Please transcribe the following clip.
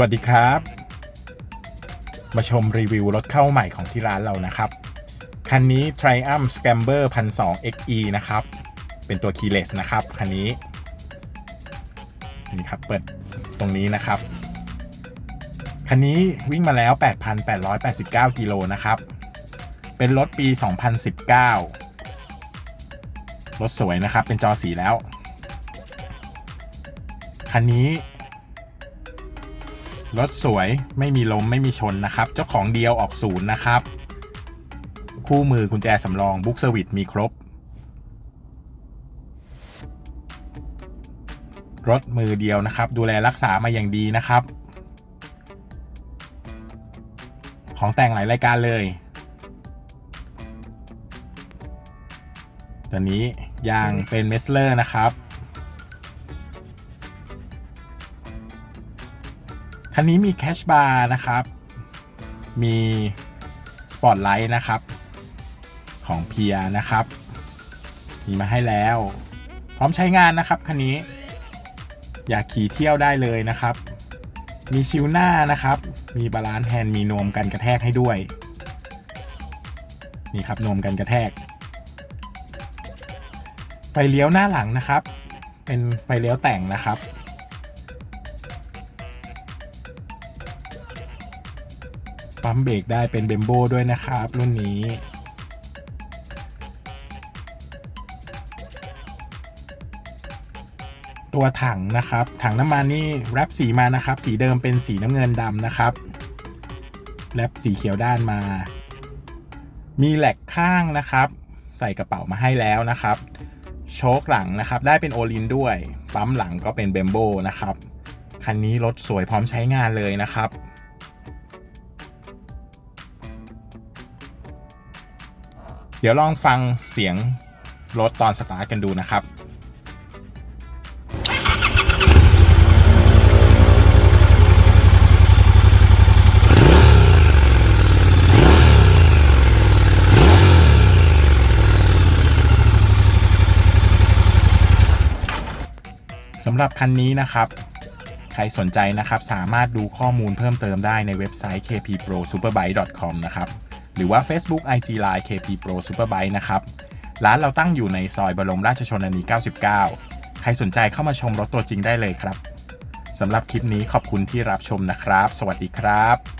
วัสดีครับ มาชมรีวิวรถเข้าใหม่ของที่ร้านเรานะครับ คันนี้ Triumph Scamber 1,200 XE นะครับ เป็นตัว keyless นะครับ คันนี้ นี่ครับ เปิดตรงนี้นะครับ คันนี้วิ่งมาแล้ว 8,889 กิโลนะครับ เป็นรถปี 2019 รถสวยนะครับ เป็นจอสีแล้ว คันนี้ รถสวยไม่มีลมไม่มีชนนะครับ เจ้าของเดียวออกศูนย์นะครับ คู่มือกุญแจสำรองบุ๊กเซอร์วิสมีครบ รถมือเดียวนะครับ ดูแลรักษามาอย่างดีนะครับ ของแต่งหลายรายการเลยตัวนี้ยางเป็นเมสเลอร์นะครับ คันนี้มีแคชบาร์นะครับ มีสปอตไลท์นะครับของเพียนะครับ มีมาให้แล้ว พร้อมใช้งานนะครับคันนี้ อยากขี่เที่ยวได้เลยนะครับ มีชิวหน้านะครับ มีบาลานซ์แฮนด์มีนวมกันกระแทกให้ด้วย นี่ครับนวมกันกระแทก ไฟเลี้ยวหน้าหลังนะครับ เป็นไฟเลี้ยวแต่งนะครับ ปั๊มเบรกได้เป็นเบมโบด้วยนะครับ รุ่นนี้ตัวถังนะครับ ถังน้ำมันนี่แรปสีมานะครับ สีเดิมเป็นสีน้ำเงินดำนะครับแรปสีเขียวด้านมา มีแหลกข้างนะครับ ใส่กระเป๋ามาให้แล้วนะครับ โชคหลังนะครับ ได้เป็นโอลินด้วย ปั๊มหลังก็เป็นเบมโบนะครับ คันนี้รถสวยพร้อมใช้งานเลยนะครับ เดี๋ยวลองฟังเสียงรถตอนสตาร์ทกันดูนะครับสำหรับคันนี้นะครับ ใครสนใจนะครับ สามารถดูข้อมูลเพิ่มเติมได้ในเว็บไซต์ kpprosuperbike.com นะครับ หรือว่า Facebook IG Line KP Pro Superbike นะครับ ร้านเราตั้งอยู่ในซอยบรมราชชนนี 99 ใครสนใจเข้ามาชมรถตัวจริงได้เลยครับสำหรับคลิปนี้ขอบคุณที่รับชมนะครับ สวัสดีครับ